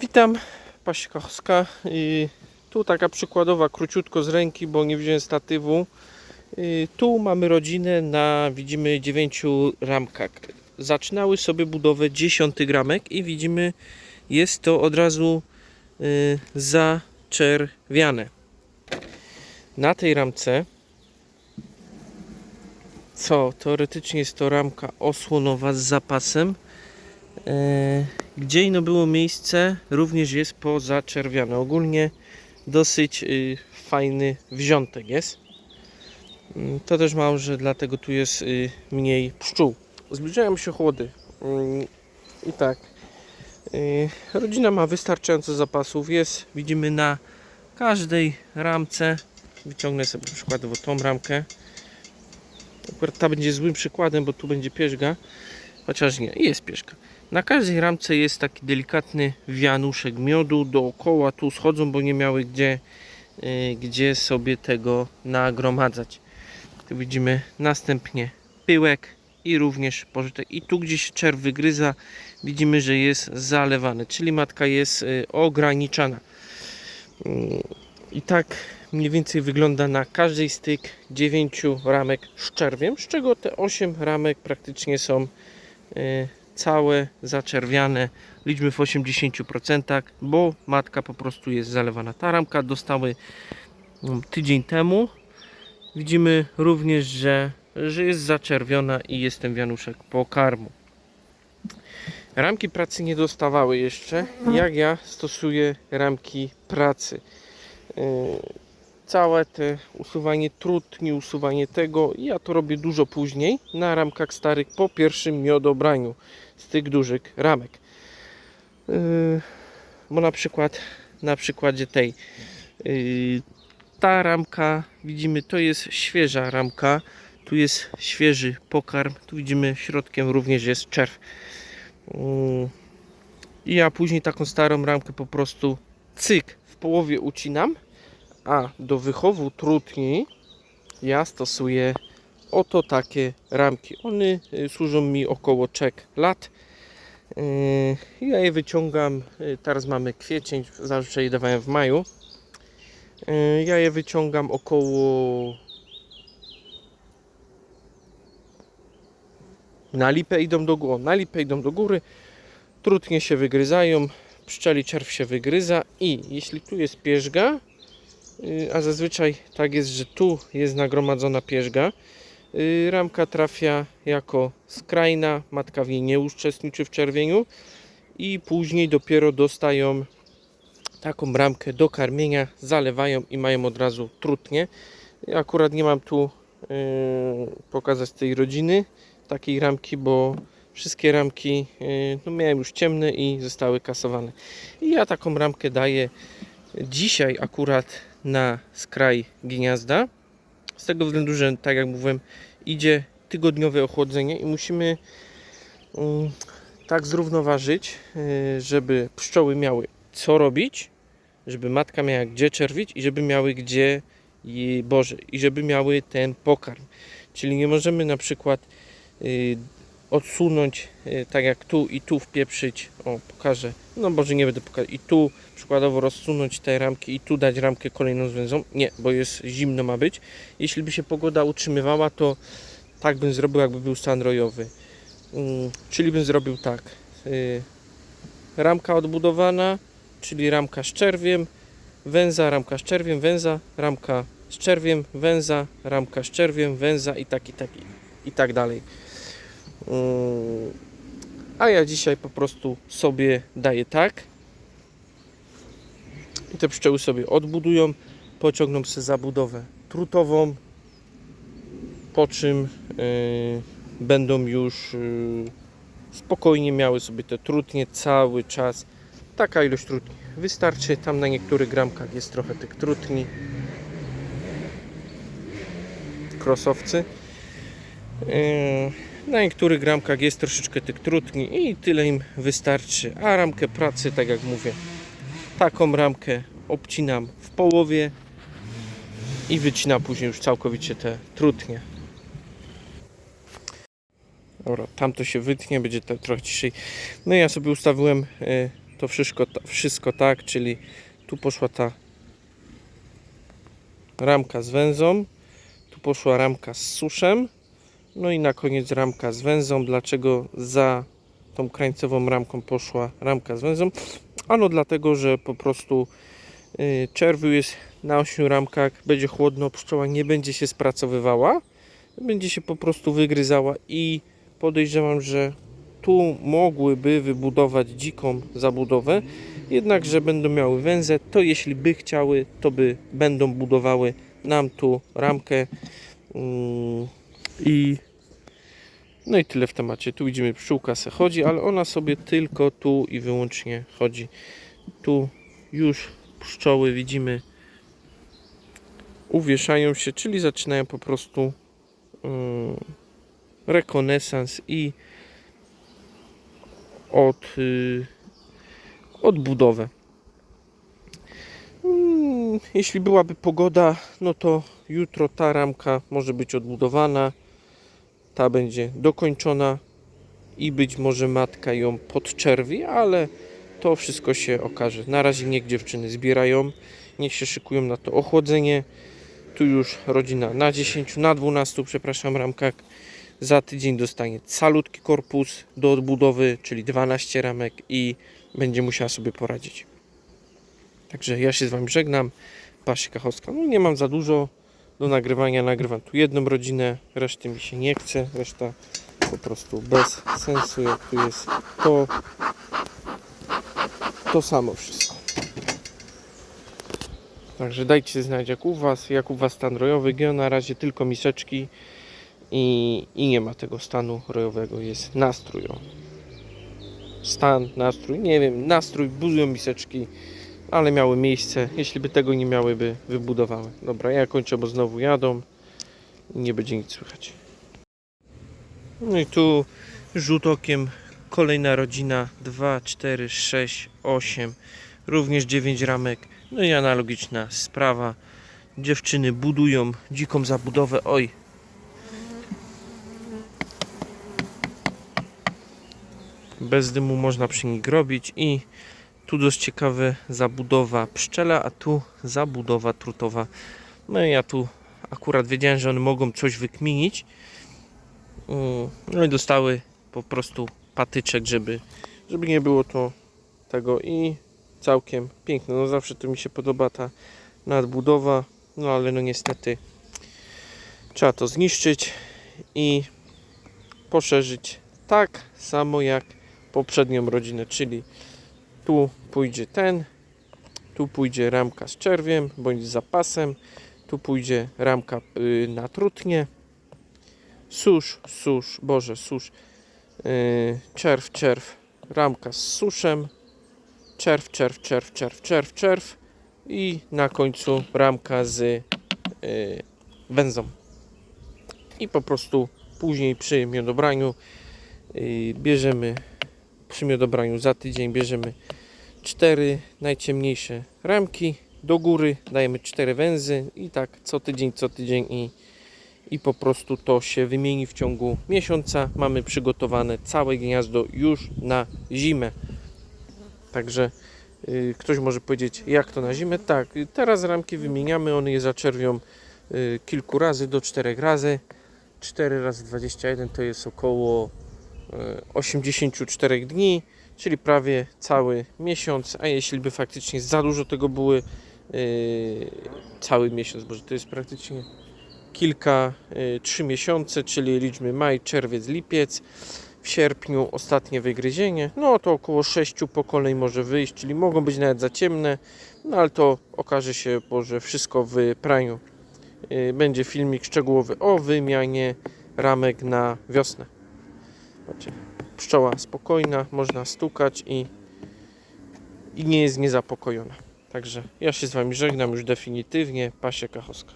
Witam, Paśkowska. I tu taka przykładowa, króciutko z ręki, bo nie wziąłem statywu. Tu mamy rodzinę na, widzimy, 9 ramkach. Zaczynały sobie budowę 10 ramek i widzimy, jest to od razu y, zaczerwiane. Na tej ramce, co teoretycznie jest to ramka osłonowa z zapasem, e, gdzie ino było miejsce, również jest pozaczerwiane. Ogólnie dosyć y, fajny wziątek jest. Mm, To też mało, że dlatego tu jest y, mniej pszczół. Zbliżają się chłody. Mm, I tak. y, Rodzina ma wystarczająco zapasów. Jest, widzimy na każdej ramce. Wyciągnę sobie przykładowo tą ramkę. Akurat ta będzie złym przykładem, bo tu będzie pierzga. Chociaż nie, jest pierzga. Na każdej ramce jest taki delikatny wianuszek miodu dookoła. Tu schodzą, bo nie miały gdzie, y, gdzie sobie tego nagromadzać. Tu widzimy następnie pyłek i również pożytek. I tu gdzieś czerw wygryza, widzimy, że jest zalewany, czyli matka jest y, ograniczana. Mm, I tak mniej więcej wygląda na każdej z tych 9 ramek z czerwiem, z czego te 8 ramek praktycznie są całe zaczerwiane. Liczmy w 80%, bo matka po prostu jest zalewana. Ta ramka dostały mm, tydzień temu. Widzimy również, że, że jest zaczerwiona i jest ten wianuszek pokarmu. Ramki pracy nie dostawały jeszcze, jak ja stosuję ramki pracy. Całe te usuwanie trutni, usuwanie tego, ja to robię dużo później. Na ramkach starych po pierwszym miodobraniu. Z tych dużych ramek. Yy, Bo na przykład na przykładzie tej. Yy, ta ramka widzimy to jest świeża ramka. Tu jest świeży pokarm. Tu widzimy środkiem również jest czerw. Yy, i ja później taką starą ramkę po prostu cyk w połowie ucinam a do wychowu trutni ja stosuję oto takie ramki one y, służą mi około 3 lat Yy, ja je wyciągam yy, teraz mamy kwiecień zazwyczaj je dawałem w maju Ja je wyciągam około na lipę idą do góry. Na lipę idą do góry. Trutnie się wygryzają, pszczeli czerw się wygryza i jeśli tu jest pierzga, a zazwyczaj tak jest, że tu jest nagromadzona pierzga, yy, ramka trafia jako skrajna, matka w niej nie uczestniczy w czerwieniu i później dopiero dostają taką bramkę do karmienia, zalewają i mają od razu trutnie. Akurat nie mam tu yy, pokazać tej rodziny takiej ramki, bo wszystkie ramki no miałem już ciemne i zostały kasowane. I ja taką ramkę daję dzisiaj akurat na skraj gniazda. Z tego względu, że tak jak mówiłem, idzie tygodniowe ochłodzenie i musimy mm, tak zrównoważyć, yy, żeby pszczoły miały co robić, żeby matka miała gdzie czerwić i żeby miały gdzie Boże, i żeby miały ten pokarm. Czyli nie możemy na przykład y, odsunąć y, tak jak tu i tu wpieprzyć. O, pokażę. No Boże, nie będę pokazać. I tu przykładowo rozsunąć te ramki i tu dać ramkę kolejną zwężą. Nie, bo jest zimno ma być. Jeśli by się pogoda utrzymywała, to tak bym zrobił, jakby był stan rojowy. Mm, czyli bym zrobił tak. Y, ramka odbudowana, czyli ramka z czerwiem, węza, ramka z czerwiem, węza, ramka z czerwiem, węza, ramka z czerwiem, węza i tak, i tak, i tak dalej. Mm, A ja dzisiaj po prostu sobie daję tak. I te pszczoły sobie odbudują, pociągną sobie zabudowę trutową, po czym yy, będą już yy, spokojnie miały sobie te trutnie cały czas. Taka ilość trutni wystarczy. Tam na niektórych gramkach jest trochę tych trutni. Krosowcy. Yy, Na niektórych gramkach jest troszeczkę tych trutni i tyle im wystarczy. A ramkę pracy, tak jak mówię, taką ramkę obcinam w połowie i wycinam później już całkowicie te trutnie. Dobra, tam to się wytnie, będzie to trochę ciszej. No ja sobie ustawiłem e, to wszystko, wszystko tak, czyli tu poszła ta ramka z węzą, tu poszła ramka z suszem, no i na koniec ramka z węzą. Dlaczego za tą krańcową ramką poszła ramka z węzą? Ano dlatego, że po prostu y, czerwiu jest na ośmiu ramkach, będzie chłodno, pszczoła nie będzie się spracowywała, będzie się po prostu wygryzała i podejrzewam, że tu mogłyby wybudować dziką zabudowę, jednakże będą miały węzę, to jeśli by chciały, to by będą budowały nam tu ramkę. Mm, i no i tyle w temacie. Tu widzimy pszczółka se chodzi, ale ona sobie tylko tu i wyłącznie chodzi. Tu już pszczoły widzimy uwieszają się, czyli zaczynają po prostu mm, rekonesans i od, y, odbudowę. Mm, Jeśli byłaby pogoda, no to jutro ta ramka może być odbudowana, ta będzie dokończona i być może matka ją podczerwi, ale to wszystko się okaże. Na razie niech dziewczyny zbierają, niech się szykują na to ochłodzenie. Tu już rodzina na 10, na 12, przepraszam, ramkach. Za tydzień dostanie calutki korpus do odbudowy, czyli 12 ramek i będzie musiała sobie poradzić. Także ja się z Wami żegnam. Basia Kachowska. No nie mam za dużo do nagrywania. Nagrywam tu jedną rodzinę, reszty mi się nie chce. Reszta po prostu bez sensu. Jak tu jest to, to samo wszystko. Także dajcie znać jak u Was, jak u Was stan rojowy. Geo na razie tylko miseczki i, i nie ma tego stanu rojowego. Jest nastrój. Stan, nastrój, nie wiem, nastrój, budują miseczki ale miały miejsce. Jeśli by tego nie miały, by wybudowały. Dobra, ja kończę, bo znowu jadą i nie będzie nic słychać. No i tu rzut okiem kolejna rodzina 2, 4, 6, 8, również 9 ramek. No i analogiczna sprawa. Dziewczyny budują dziką zabudowę. Oj. Bez dymu można przy nich robić i tu dość ciekawe zabudowa pszczela, a tu zabudowa trutowa. No ja tu akurat wiedziałem, że one mogą coś wykminić. Mm, No i dostały po prostu patyczek, żeby, żeby nie było to tego i całkiem piękne. No zawsze to mi się podoba ta nadbudowa, no ale no niestety trzeba to zniszczyć i poszerzyć tak samo jak poprzednią rodzinę, czyli tu pójdzie ten, tu pójdzie ramka z czerwiem bądź z zapasem, tu pójdzie ramka y, na trutnie, susz, susz, boże, susz, y, czerw, czerw, ramka z suszem, czerw, czerw, czerw, czerw, czerw, czerw. I na końcu ramka z y, węzą. I po prostu później przy miodobraniu y, bierzemy przy miodobraniu za tydzień bierzemy cztery najciemniejsze ramki do góry, dajemy cztery węzy i tak co tydzień, co tydzień i, i po prostu to się wymieni w ciągu miesiąca. Mamy przygotowane całe gniazdo już na zimę. Także y, ktoś może powiedzieć, jak to na zimę? Tak, teraz ramki wymieniamy, one je zaczerwią y, kilku razy do czterech razy. 4 razy 21 to jest około 84 dni, czyli prawie cały miesiąc, a jeśli by faktycznie za dużo tego były, yy, cały miesiąc, bo to jest praktycznie kilka, yy, trzy miesiące, czyli liczmy maj, czerwiec, lipiec, w sierpniu ostatnie wygryzienie, no to około 6 po kolei może wyjść, czyli mogą być nawet za ciemne, no ale to okaże się, że wszystko w praniu. Będzie filmik szczegółowy o wymianie ramek na wiosnę. Zobaczcie pszczoła spokojna, można stukać i, i nie jest niezapokojona. Także ja się z Wami żegnam już definitywnie. Pasia Kachowska.